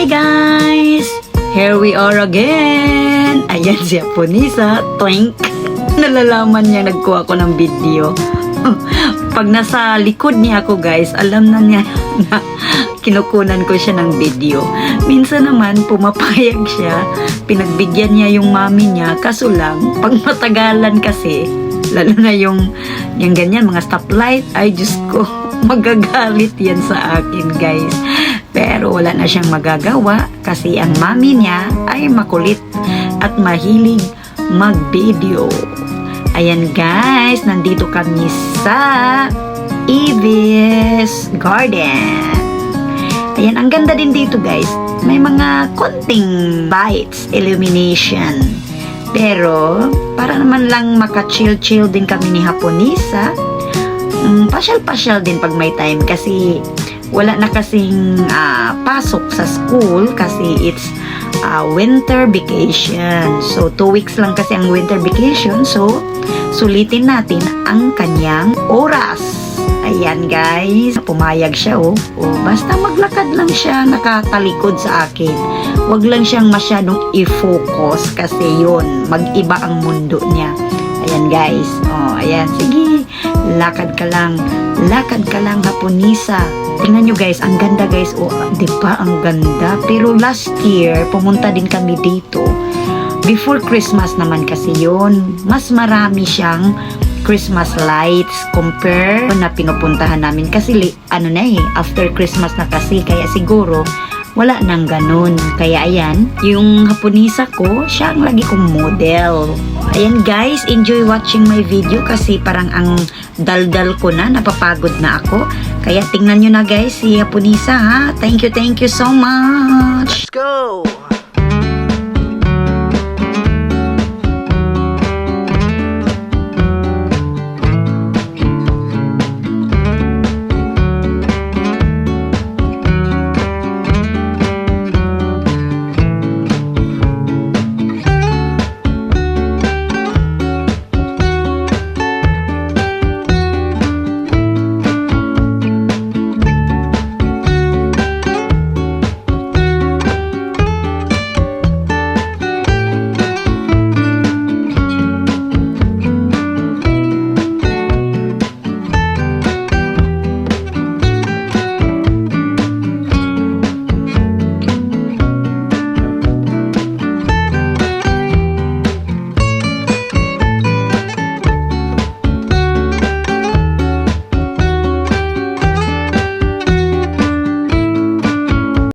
Hi guys! Here we are again! Ayan si Aponisa, twink! Nalalaman niya nagkuha ko ng video. Pag nasa likod niya ako guys, alam na niya na kinukunan ko siya ng video. Minsan naman pumapayag siya, pinagbigyan niya yung mami niya, kaso lang, pag matagalan kasi, lalo na yung, yung ganyan, mga stoplight, ay Diyos ko, magagalit yan sa akin guys. Pero wala na siyang magagawa kasi ang mami niya ay makulit at mahilig mag-video. Ayan guys, nandito kami sa Evis Garden. Ayan, ang ganda din dito guys. May mga konting lights, illumination. Pero, para naman lang maka-chill-chill din kami ni Haponisa, mm, pasyal-pasyal din pag may time kasi wala na kasing ah, pasok sa school kasi it's ah, winter vacation. So, two weeks lang kasi ang winter vacation. So, sulitin natin ang kanyang oras. Ayan guys, pumayag siya oh. oh. Basta maglakad lang siya nakatalikod sa akin. Huwag lang siyang masyadong i-focus kasi yun, mag-iba ang mundo niya. Ayan guys, oh ayan, sige, lakad ka lang, lakad ka lang hapunisa. Tingnan nyo guys, ang ganda guys, oh, di ba ang ganda? Pero last year, pumunta din kami dito. Before Christmas naman kasi yun, mas marami siyang Christmas lights compare na pinupuntahan namin kasi ano na eh, after Christmas na kasi kaya siguro wala nang ganun. Kaya ayan, yung hapunisa ko, siya ang lagi kong model. Ayan guys, enjoy watching my video kasi parang ang daldal ko na, napapagod na ako. Kaya tingnan nyo na guys si hapunisa ha. Thank you, thank you so much. Let's go!